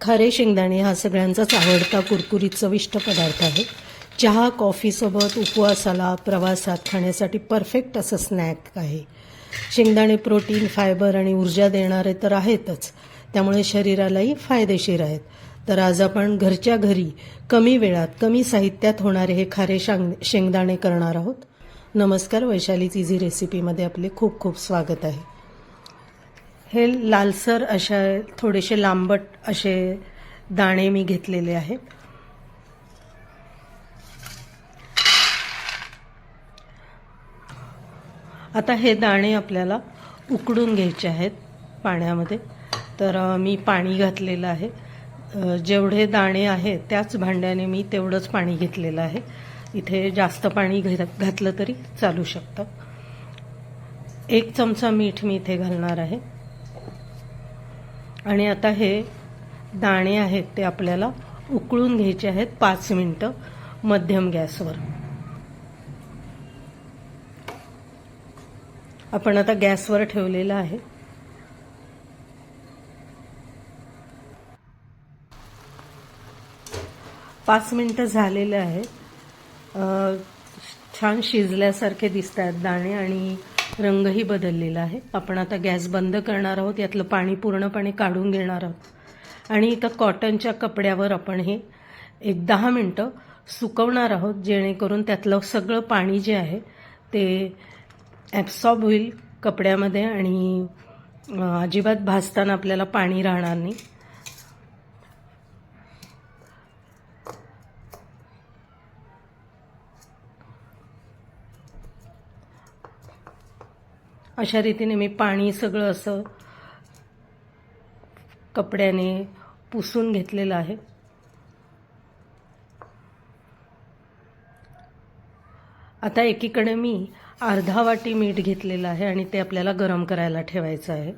खारे शेंगदाणे हा सगळ्यांचाच आवडता कुरकुरीत चविष्ट पदार्थ आहे. चहा कॉफीसोबत उपवासाला प्रवासात खाण्यासाठी परफेक्ट असं स्नॅक आहे. शेंगदाणे प्रोटीन फायबर आणि ऊर्जा देणारे तर आहेतच. त्यामुळे शरीरालाही फायदेशीर आहेत. तर आज आपण घरच्या घरी कमी वेळात कमी साहित्यात होणारे हे खारे शांग शेंगदाणे करणार आहोत. नमस्कार वैशालीच इझी रेसिपीमध्ये आपले खूप खूप स्वागत आहे. हे लालसर अशा थोडेसे लांबट असे दाणे मी घेतलेले आहेत. आता हे दाणे आपल्याला उकडून घ्यायचे आहेत पाण्यामध्ये. तर मी पाणी घातलेलं आहे. जेवढे दाणे आहेत त्याच भांड्याने मी तेवढंच पाणी घेतलेलं आहे. इथे जास्त पाणी घ घातलं तरी चालू शकतं. एक चमचा मीठ मी इथे घालणार आहे. आणि आता हे दाणे आहेत ते आपल्याला उकळून घ्यायचे आहेत पाच मिनटं मध्यम गॅसवर. आपण आता गॅसवर ठेवलेलं आहे. पाच मिनटं झालेले आहे छान शिजल्यासारखे दिसत आहेत दाणे आणि रंगही बदललेला आहे. आपण आता गॅस बंद करणार आहोत यातलं पाणी पूर्णपणे काढून घेणार आहोत. आणि इथं कॉटनच्या कपड्यावर आपण हे एक दहा मिनटं सुकवणार आहोत जेणेकरून त्यातलं सगळं पाणी जे आहे ते ॲब्सॉर्ब होईल कपड्यामध्ये आणि अजिबात भाजताना आपल्याला पाणी राहणार नाही. अशा रीतीने मी पाणी सगळं असं कपड्याने पुसून घेतलेलं आहे. आता एकीकडे मी अर्धा वाटी मीठ घेतलेलं आहे आणि ते आपल्याला गरम करायला ठेवायचं आहे.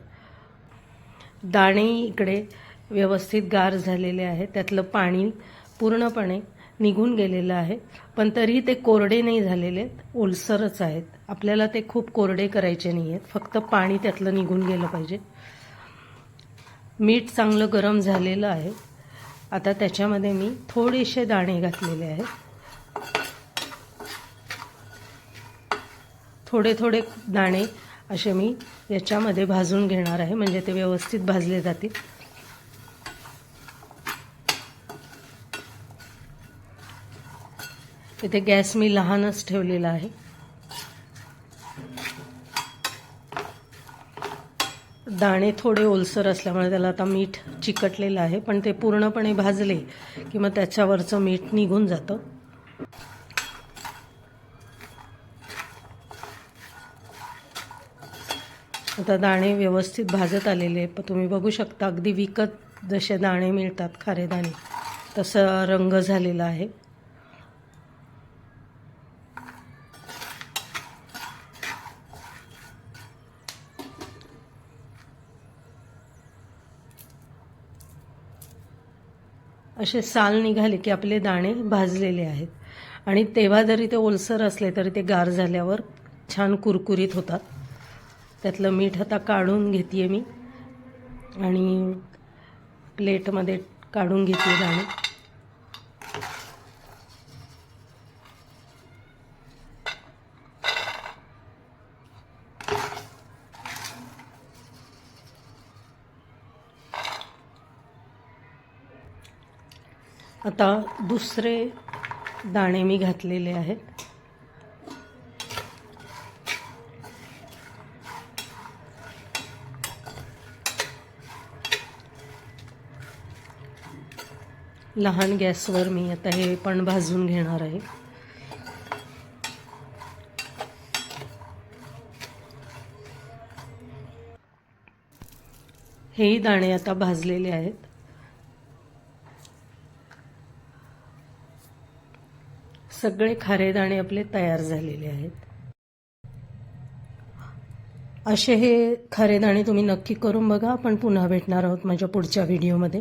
दाणे इकडे व्यवस्थित गार झालेले आहे त्यातलं पाणी पूर्णपणे निघून गेलेलं आहे. पण तरीही ते कोरडे नाही झालेले. आहेत ओलसरच आहेत. आपल्याला ते खूप कोरडे करायचे नाही आहेत फक्त पाणी त्यातलं निघून गेलं पाहिजे. मीठ चांगलं गरम झालेलं आहे. आता त्याच्यामध्ये मी थोडेसे दाणे घातलेले आहेत. थोडे थोडे दाणे असे मी याच्यामध्ये भाजून घेणार आहे. म्हणजे ते व्यवस्थित भाजले जातील. इथे गॅस मी लहानच ठेवलेला आहे. दाणे थोडे ओलसर असल्यामुळे त्याला आता मीठ चिकटलेलं आहे पण ते पूर्णपणे भाजले की मग त्याच्यावरचं मीठ निघून जातं. आता दाणे व्यवस्थित भाजत आलेले पण तुम्ही बघू शकता अगदी विकत जसे दाणे मिळतात खारे दाणे तसा रंग झालेला आहे. असे साल निघाले की आपले दाणे भाजलेले आहेत. आणि तेव्हा जरी ते ओलसर असले तरी ते गार झाल्यावर छान कुरकुरीत होतात. त्यातलं मीठ आता काढून घेते मी. आणि प्लेटमध्ये काढून घेते दाणे. आता दुसरे दाणे मी घातलेले आहेत. लहान गॅसवर मी आता हे पण भाजून घेणार आहे. हेही दाणे आता भाजलेले आहेत. सगळे खारे दाणे आपले तयार झालेले आहेत. असे हे खारे दाणे तुम्ही नक्की करून बघा. आपण पुन्हा भेटणार आहोत माझ्या पुढच्या व्हिडिओमध्ये.